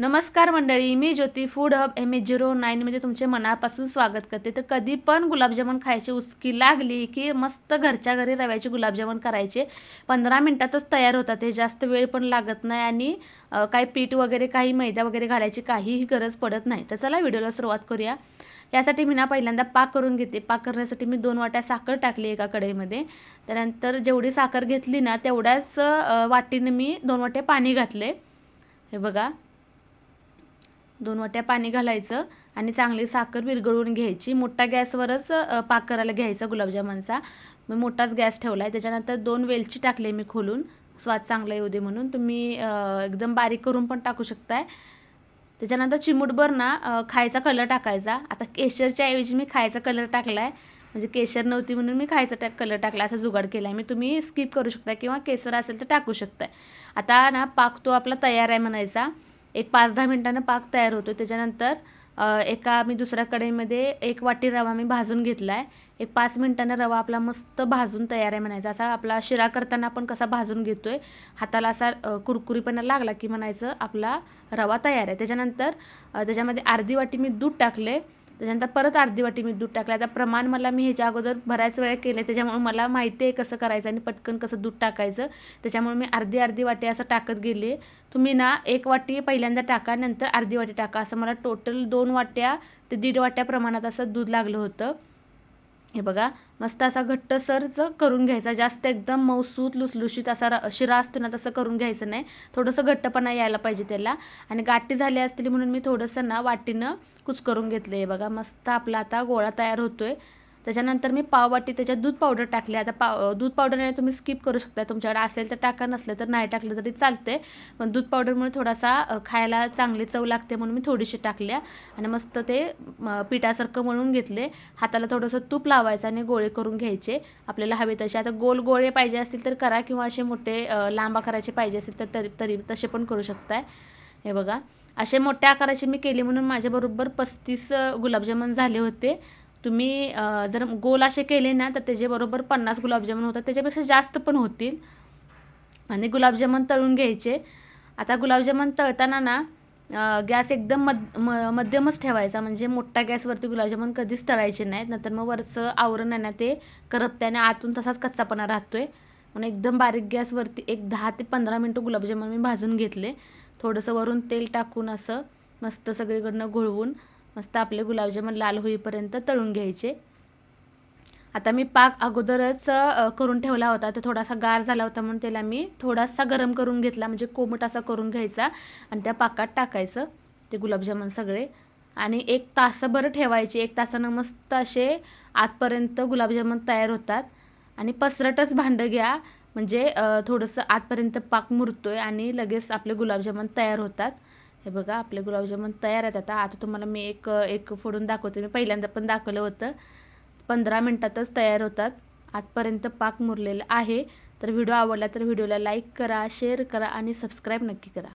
नमस्कार मंडळी मी Jyoti food hub M H zero नाईनमध्ये तुमचे मनापासून स्वागत करते. तर कधी पण गुलाबजामुन खायची उचकी लागली की मस्त घरच्या घरी रव्याचे गुलाबजामुन करायचे. पंधरा मिनटातच तयार होतात हे जास्त वेळ पण लागत नाही आणि काही पीठ वगैरे काही मैदा वगैरे घालायची काहीही गरज पडत नाही. तर चला व्हिडिओला सुरुवात करूया. यासाठी मी ना पहिल्यांदा पाक करून घेते. पाक करण्यासाठी मी दोन वाट्या साखर टाकली एका कढईमध्ये. त्यानंतर जेवढी साखर घेतली ना तेवढ्याच वाटीने मी दोन वाटे पाणी घातले. हे बघा. दोन वाट्या पाणी घालायचं आणि चांगली साखर विरघळून घ्यायची. मोठा गॅसवरच पाक करायला घ्यायचा गुलाबजामुनचा मी मोठाच गॅस ठेवला आहे त्याच्यानंतर दोन वेलची टाकले मी खोलून. स्वाद चांगला येऊ दे म्हणून. तुम्ही एकदम बारीक करून पण टाकू शकताय. त्याच्यानंतर चिमूटभर ना खायचा कलर टाकायचा. आता केशरच्या ऐवजी मी खायचा कलर टाकला आहे म्हणजे केशर नव्हती म्हणून मी खायचा टा कलर टाकला. असा जुगाड केला आहे मी तुम्ही स्किप करू शकता किंवा केसर असेल तर टाकू शकताय. आता ना पाक तो आपला तयार आहे म्हणायचा. एक पाच दहा मिनटानं पाक तयार होतो त्याच्यानंतर एका मी दुसऱ्या कढईमध्ये एक वाटी रवा मी भाजून घेतला आहे एक पाच मिनटानं रवा आपला मस्त भाजून तयार आहे म्हणायचा. असा आपला शिरा करताना आपण कसा भाजून घेतो आहे हाताला असा कुरकुरीपणा लागला की म्हणायचं आपला रवा तयार आहे. त्याच्यानंतर त्याच्यामध्ये अर्धी वाटी मी दूध टाकले त्याच्यानंतर परत अर्धी वाटी मी दूध टाकलं. आता प्रमाण मला मी ह्याच्या अगोदर बऱ्याच वेळा केलं त्याच्यामुळे मला माहिती आहे कसं करायचं आणि पटकन कसं दूध टाकायचं. त्याच्यामुळे मी अर्धी अर्धी वाटी असं टाकत गेले. तुम्ही ना एक वाटी पहिल्यांदा टाका नंतर अर्धी वाटी टाका. असं मला टोटल दोन वाट्या ते दीड वाट्या प्रमाणात असं दूध लागलं होतं. हे बघा मस्त असा घट्टसरच करून घ्यायचा जास्त एकदम मौसूत लुसलुशीत असा शिरा असतो ना तसं करून घ्यायचं नाही. थोडंसं घट्टपणा यायला पाहिजे त्याला. आणि गाठी झाली असतील म्हणून मी थोडंसं ना वाटीनं कुच करून घेतलं आहे बघा मस्त आपला आता गोळा तयार होतोय. त्याच्यानंतर मी पाववाटी त्याच्यात दूध पावडर टाकली. आता पाव दूध पावडरने तुम्ही स्किप करू शकता. तुमच्याकडे असेल तर टाका नसलं तर नाही टाकलं तरी चालते पण दूध पावडरमुळे थोडासा खायला चांगली चव लागते म्हणून मी थोडीशी टाकल्या. आणि मस्त ते पिठासारखं म्हणून घेतले. हाताला थोडंसं तूप लावायचं आणि गोळे करून घ्यायचे. आपल्याला हवे तसे. आता गोल गोळे पाहिजे असतील तर करा किंवा असे मोठे लांब आकाराचे पाहिजे असतील तर तरी तसे पण करू शकताय. हे बघा. असे मोठ्या आकाराचे मी केले म्हणून माझ्याबरोबर पस्तीस गुलाबजामुन झाले होते. तुम्ही जर गोल असे केले ना तर त्याच्याबरोबर पन्नास गुलाबजामुन होतात. त्याच्यापेक्षा जास्त पण होतील. आणि गुलाबजामुन तळून घ्यायचे. आता गुलाबजामुन तळताना ना गॅस एकदम मध म मध्यमच ठेवायचा. म्हणजे मोठ्या गॅसवरती गुलाबजामुन कधीच तळायचे नाहीत. नंतर मग वरचं आवरण आहे ना ते करपत्याने आतून तसाच कच्चापणा राहतो आहे म्हणून एकदम बारीक गॅसवरती एक दहा ते पंधरा मिनटं गुलाबजामुन मी भाजून घेतले. थोडंसं वरून तेल टाकून असं मस्त सगळीकडनं घोळवून मस्त आपले गुलाबजामुन लाल होईपर्यंत तळून घ्यायचे. आता मी पाक अगोदरच करून ठेवला होता. तर थोडासा गार झाला होता म्हणून त्याला मी थोडासा गरम करून घेतला. म्हणजे कोमट असा करून घ्यायचा आणि त्या पाकात टाकायचं ते गुलाबजामुन सगळे. आणि एक तासभर ठेवायचे. एक तासानं मस्त असे आतपर्यंत गुलाबजामुन तयार होतात. आणि पसरटच भांडं घ्या. म्हणजे थोडंसं आतपर्यंत पाक मुरतोय आणि लगेच आपले गुलाबजामुन तयार होतात. हे बघा आपले गुलाबजामुन तयार आहेत. आता आता तुम्हाला मी एक एक फोडून दाखवते. मी पहिल्यांदा पण दाखवलं होतं. पंधरा मिनटातच तयार होतात. आतपर्यंत पाक मुरलेला आहे. तर व्हिडिओ आवडला तर व्हिडिओला लाईक करा शेअर करा आणि सबस्क्राईब नक्की करा.